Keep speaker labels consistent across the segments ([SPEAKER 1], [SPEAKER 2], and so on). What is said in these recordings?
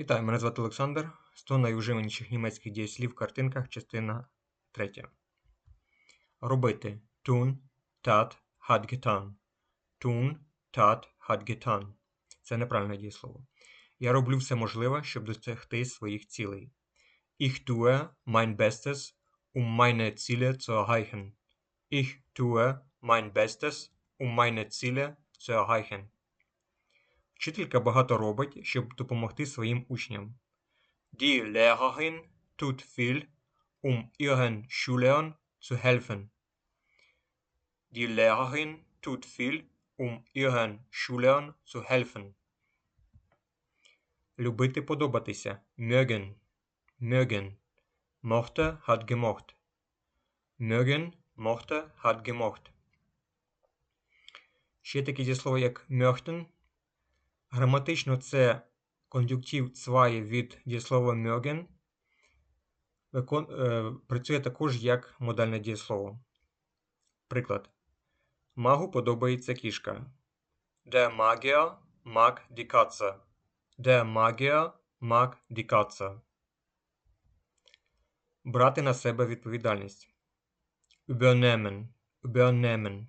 [SPEAKER 1] Вітаю, мене звати Олександр. 100 найуживаніших німецьких дієслів в картинках, частина 3. Робити. Tun, tat, hat getan. Tun, tat, hat getan. Це неправильне дієслово. Я роблю все можливе, щоб досягти своїх цілей. Ich tue mein Bestes, um meine Ziele zu erreichen. Ich tue mein Bestes, um meine Ziele zu erreichen. Вчителька багато робить, щоб допомогти своїм учням. Die Lehrerin tut viel, um ihren Schülern zu helfen. Die Lehrerin tut viel, um ihren Schülern zu helfen. Любити подобатися. Mögen. Mögen. Mochte hat gemocht. Mögen, mochte hat gemocht. Ще таке дієслово, як möchten. Граматично це кон'юнктив цває від дієслова. Викон... е, Працює також як модальне дієслово. Приклад. Магу подобається кішка. Mag die Katze. Der Magier mag die Katze. Брати на себе відповідальність. Übernehmen. Übernehmen.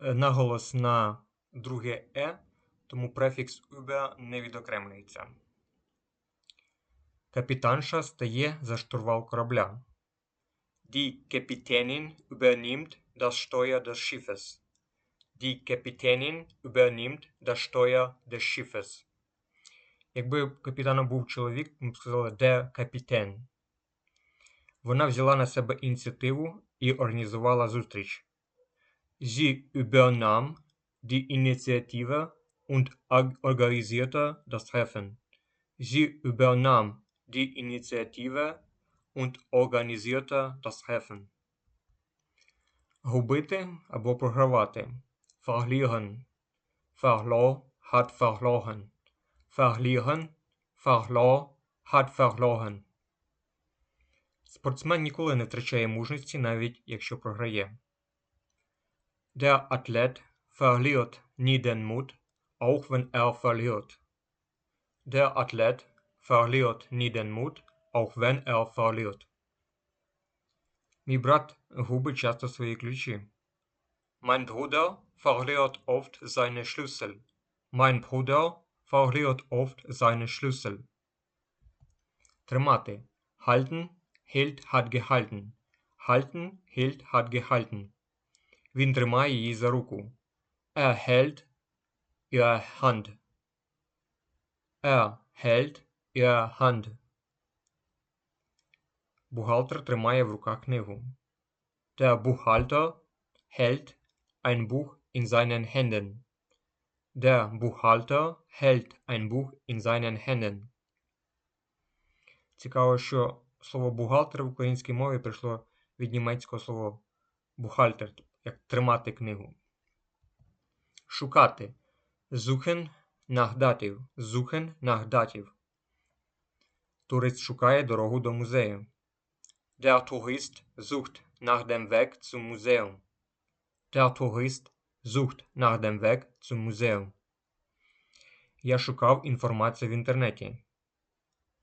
[SPEAKER 1] Е, Наголос на друге е, тому префікс über не відокремлюється. Капітанша стає за штурвал корабля. Die Kapitänin übernimmt das Steuer des Schiffes. Die Kapitänin übernimmt das Steuer des Schiffes. Якби капітаном був чоловік, ми б сказали der Kapitän. Вона взяла на себе ініціативу і організувала зустріч. Sie übernahm die Initiative und ag- organisierte das Treffen. Sie übernahm die Initiative und organisierte das Treffen. Губити або програвати. Verlieren. Verlor hat verloren. Verlieren. Verlor hat verloren. Спортсмен ніколи не втрачає мужності, навіть якщо програє. Der Athlet verliert nie den Mut, auch wenn er verliert. Der Athlet verliert nie den Mut, auch wenn er verliert. Мій брат губить часто свої ключі. Mein Bruder verliert oft seine Schlüssel. Mein Bruder verliert oft seine Schlüssel. Тримати. Halten, hält, hat gehalten. Halten, hält, hat gehalten. Він тримає її за руку. Er hält ihre Hand. Er hält ihre Hand. Бухгалтер тримає в руках книгу. Der Buchhalter hält ein Buch in seinen Händen. Der Buchhalter hält ein Buch in seinen Händen. Цікаво, що слово бухгалтер в українській мові прийшло від німецького слова бухгалтер, як тримати книгу. Шукати. Suchen nach Dativ. Suchen nach Dativ. Турист шукає дорогу до музею. Der Tourist sucht nach dem Weg zum Museum. Der Tourist sucht nach dem Weg zum Museum. Я шукав інформацію в інтернеті.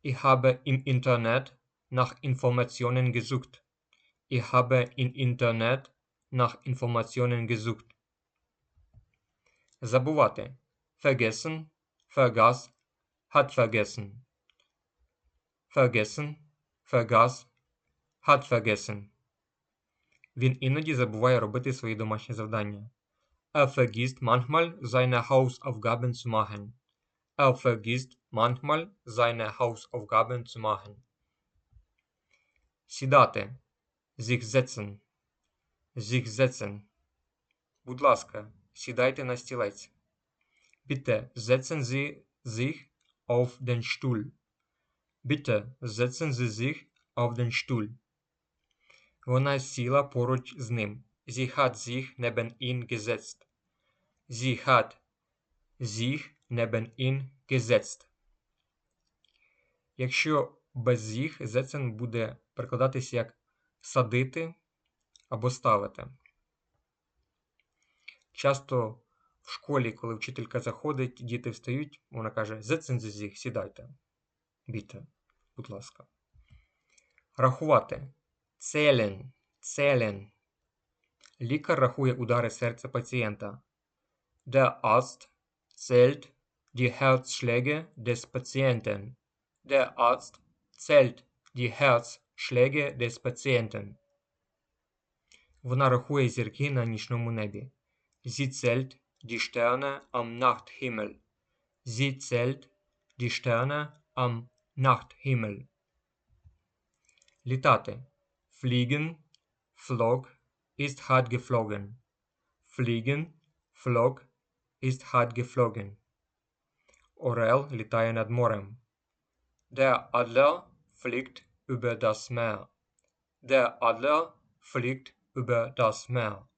[SPEAKER 1] Ich habe im Internet nach Informationen gesucht. Ich habe im Internet nach Informationen gesucht. Забувати. Vergessen, vergaß, hat vergessen. Vergessen, vergaß, hat vergessen. Він іноді забуває робити свої домашні завдання. Er vergisst manchmal seine Hausaufgaben zu machen. Er vergisst manchmal seine Hausaufgaben zu machen. Сідати. Sich setzen. Sich setzen. Будь ласка, сідайте на стілець. Bitte setzen Sie sich auf den Stuhl. Bitte setzen Sie sich auf den Stuhl. Вона сіла поруч з ним. Sie hat sich neben ihn gesetzt. Sie hat sich neben ihn gesetzt. Якщо без їх setzen буде перекладатися як садити або ставити. Часто в школі, коли вчителька заходить, діти встають, вона каже: «Setzen Sie сідайте. Біте, будь ласка. Рахувати. Zählen, zählen. Лікар рахує удари серця пацієнта. Der Arzt zählt die Herzschläge des Patienten. Der Arzt zählt die Herzschläge des Patienten. Вона рахує зірки на нічному небі. Sie zählt die Sterne am Nachthimmel. Sie zählt die Sterne am Nachthimmel. Літати. Fliegen, flog, ist hat geflogen. Fliegen, flog, ist hat geflogen. Орел літає над морем. Der Adler fliegt über das Meer. Der Adler fliegt über das Meer.